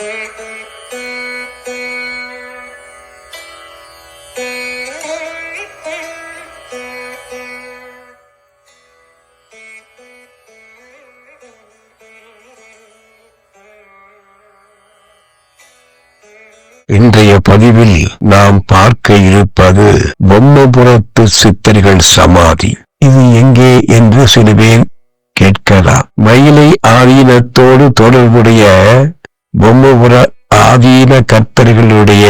இன்றைய பதிவில் நாம் பார்க்க இருப்பது பொம்மபுரத்து சித்தர்கள் சமாதி. இது எங்கே என்று சில பேர் கேட்கலாம். மயிலை ஆதீனத்தோடு தொடர்புடைய பொம்மபுர ஆதீன கர்த்தர்களுடைய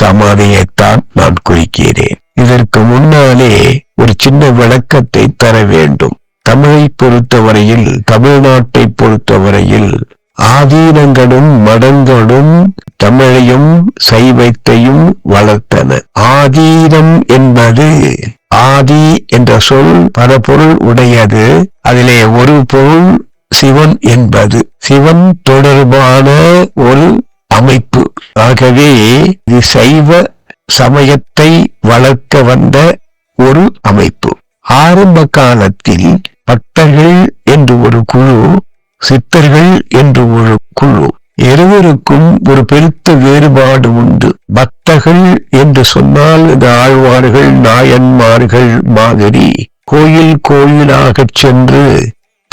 சமாதியைத்தான் நான் குறிக்கிறேன். இதற்கு முன்னாலே ஒரு சின்ன விளக்கத்தை தர வேண்டும். தமிழை பொறுத்தவரையில் தமிழ்நாட்டை பொறுத்தவரையில் ஆதீனங்களும் மடங்களும் தமிழையும் சைவத்தையும் வளர்த்தன. ஆதீனம் என்பது ஆதி என்ற சொல் பல பொருள் உடையது. அதிலே ஒரு பொருள் சிவன் என்பது. சிவன் தொடர்பான ஒரு அமைப்பு. ஆகவே இது சைவ சமயத்தை வளர்க்க வந்த ஒரு அமைப்பு. ஆரம்ப காலத்தில் பக்தர்கள் என்று ஒரு குழு சித்தர்கள் என்று ஒரு குழு. இருவருக்கும் ஒரு பெருத்த வேறுபாடு உண்டு. பக்தர்கள் என்று சொன்னால் இந்த ஆழ்வார்கள் நாயன்மார்கள் மாதிரி கோயில் கோயிலாகச் சென்று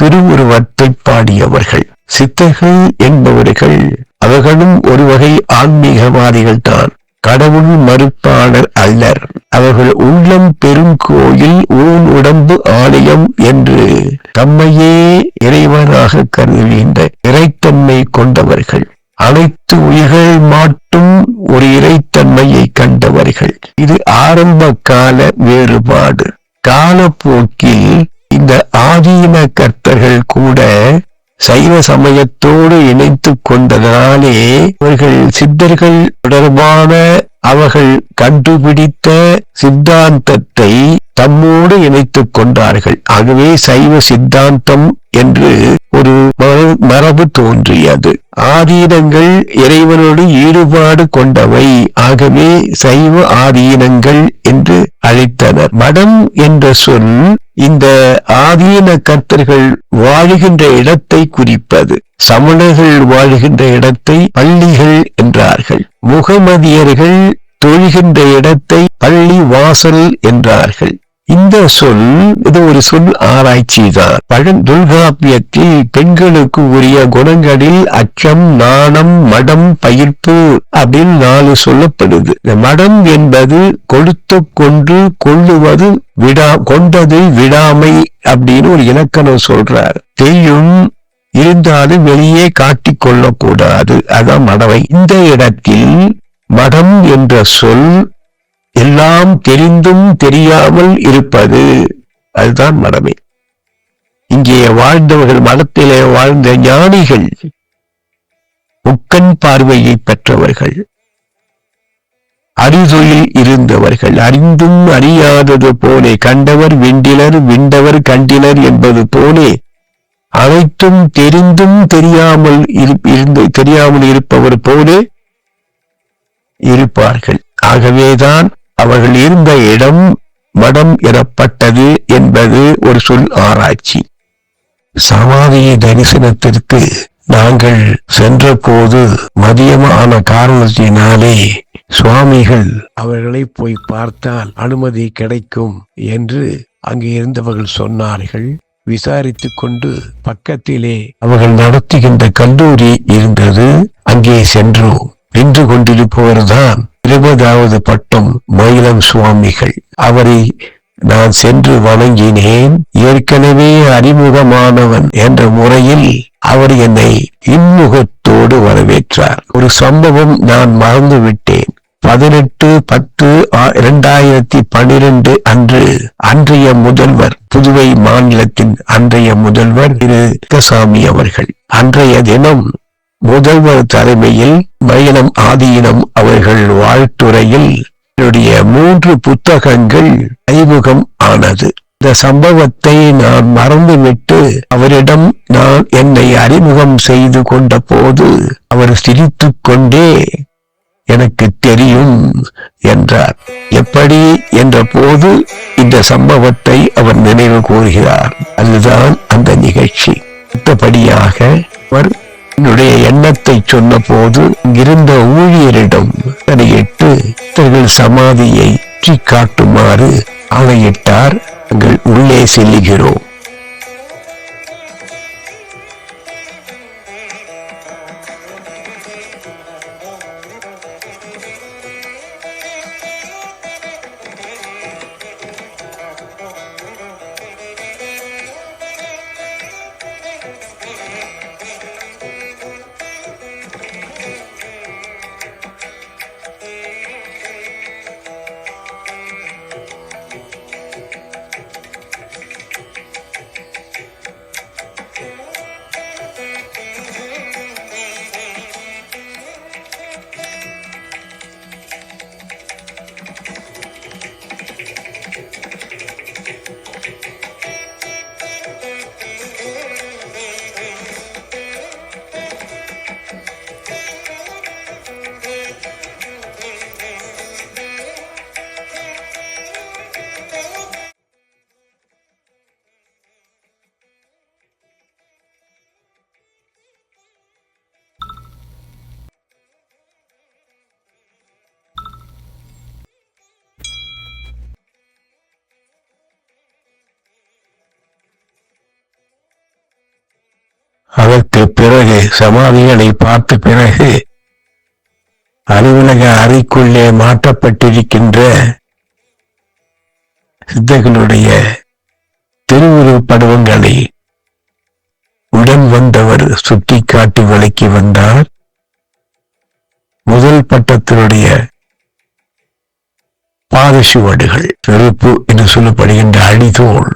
திருவுருவத்தை பாடியவர்கள். சித்தர்கள் என்பவர்கள் அவர்களும் ஒரு வகை ஆன்மீகவாதிகள் தான். கடவுள் மறுப்பாளர் அல்லர். அவர்கள் உள்ளம் பெரும் கோயில் ஊன் உடம்பு ஆலயம் என்று தம்மையே இறைவனாக கருதுகின்ற இறைத்தன்மை கொண்டவர்கள். அனைத்து உயிர்கள் மாட்டும் ஒரு இறைத்தன்மையை கண்டவர்கள். இது ஆரம்ப கால வேறுபாடு. காலப்போக்கில் இந்த ஆதீன கர்த்தர்கள் கூட சைவ சமயத்தோடு இணைத்து கொண்டதனாலே அவர்கள் சித்தர்கள் தொடர்பான அவர்கள் கண்டுபிடித்த சித்தாந்தத்தை தம்மோடு இணைத்துக் கொண்டார்கள். ஆகவே சைவ சித்தாந்தம் என்று ஒரு மரபு தோன்றியது. ஆதீனங்கள் இறைவனோடு ஈடுபாடு கொண்டவை. ஆகவே சைவ ஆதீனங்கள் என்று அழைத்தனர். மடம் என்ற சொல் இந்த ஆதீன கர்த்தர்கள் வாழ்கின்ற இடத்தை குறிப்பது. சமணர்கள் வாழ்கின்ற இடத்தை பள்ளிகள் என்றார்கள். முகமதியர்கள் தொழுகின்ற இடத்தை பள்ளி வாசல் என்றார்கள். இந்த சொல் இது ஒரு சொல் ஆராய்ச்சி தான் பழம் தொல்காப்பியத்தில் பெண்களுக்கு உரிய குணங்களில் அச்சம் நாணம் மடம் பயிர்ப்பு அப்படின்னு நாலு சொல்லப்படுது. இந்த மடம் என்பது கொடுத்து கொன்று கொள்ளுவது விடா கொண்டது விடாமை அப்படின்னு ஒரு இலக்கணம் சொல்றார். தெய்யும் இருந்தாலும் வெளியே காட்டிக் கொள்ளக்கூடாது. அதான் மடவை. இந்த இடத்தில் மடம் என்ற சொல் எல்லாம் தெரிந்தும் தெரியாமல் இருப்பது அதுதான் மடமை. இங்கே வாழ்ந்தவர்கள் மடத்திலே வாழ்ந்த ஞானிகள் முக்கண் பார்வையை பெற்றவர்கள் அறிதொழில் இருந்தவர்கள் அறிந்தும் அறியாதது போலே கண்டவர் விண்டிலர் விண்டவர் கண்டிலர் என்பது போலே அனைத்தும் தெரிந்தும் தெரியாமல் இருந்து தெரியாமல் இருப்பவர் போலே இருப்பார்கள். ஆகவேதான் அவர்கள் இருந்த இடம் மடம் எனப்பட்டது என்பது ஒரு சொல் ஆராய்ச்சி. சமாதிய தரிசனத்திற்கு நாங்கள் சென்றபோது மதியமான காரணத்தினாலே சுவாமிகள் அவர்களை போய் பார்த்தால் அனுமதி கிடைக்கும் என்று அங்கே இருந்தவர்கள் சொன்னார்கள். விசாரித்துக் கொண்டு பக்கத்திலே அவர்கள் நடத்துகின்ற கல்லூரி இருந்தது. அங்கே சென்றோம். நின்று கொண்டிருப்பவர்தான் இருபதாவது பட்டம் மயிலம் சுவாமிகள். அவரை நான் சென்று வணங்கினேன். ஏற்கனவே அறிமுகமானவன் என்ற முறையில் அவர் என்னை இன்முகத்தோடு வரவேற்றார். ஒரு சம்பவம் நான் மறந்து விட்டேன் பதினெட்டு பத்து இரண்டாயிரத்தி பன்னிரண்டு அன்று அன்றைய முதல்வர் புதுவை மாநிலத்தின் அன்றைய முதல்வர் திரு அவர்கள் அன்றைய தினம் முதல்வர் தலைமையில் மயிலம் ஆதீனம் அவர்கள் வாழ்த்துறையில் என்னுடைய மூன்று புத்தகங்கள் அறிமுகம் ஆனது. இந்த சம்பவத்தை நான் மறந்துவிட்டு அவரிடம் நான் என்னை அறிமுகம் செய்து கொண்ட போது அவர் சிரித்துக் கொண்டே எனக்கு தெரியும் என்றார். எப்படி? என்ற போது இந்த சம்பவத்தை அவர் நினைவு கூறுகிறார். அதுதான் அந்த நிகழ்ச்சி. அடுத்தபடியாக அவர் என்னுடைய எண்ணத்தை சொன்ன போது இருந்த ஊழியரிடம் ஆணையிட்டு தங்கள் சமாதியை காட்டுமாறு ஆணையிட்டார் நாங்கள் உள்ளே செல்லுகிறோம். பார்த்து பிறகு சமாதிகளை பார்த்த பிறகு அலுவலக அறைக்குள்ளே மாற்றப்பட்டிருக்கின்ற சித்தர்களுடைய திருவுருவப் பருவங்களை உடன் வந்தவர் சுட்டிக்காட்டி விலக்கி வந்தார். முதல் பட்டத்தினுடைய பாதசுவடுகள் செருப்பு என்று சொல்லப்படுகின்ற அடிதோல்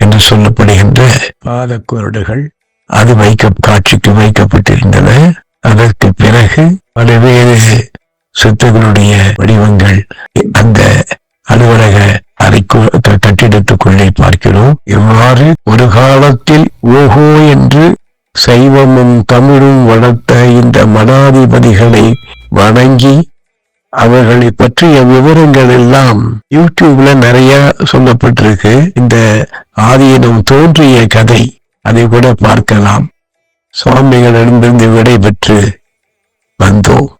என்று சொல்லப்படுகின்ற பாதக்குரடுகள் அது வைக்க காட்சிக்கு வைக்கப்பட்டிருந்தன. அதற்கு பிறகு பல்வேறு சித்தர்களுடைய வடிவங்கள் அந்த அலுவலக அறைக்கு கட்டிடத்துக்குள்ளே பார்க்கிறோம். இவ்வாறு ஒரு காலத்தில் ஓஹோ என்று சைவமும் தமிழும் வளர்த்த இந்த மடாதிபதிகளை வணங்கி அவர்களை பற்றிய விவரங்கள் எல்லாம் யூடியூப்ல நிறைய சொல்லப்பட்டிருக்கு. இந்த ஆதியினம் தோன்றிய கதை அதை கூட பார்க்கலாம். சுவாமிகளிடமிருந்து விடை பெற்று வந்தோம்.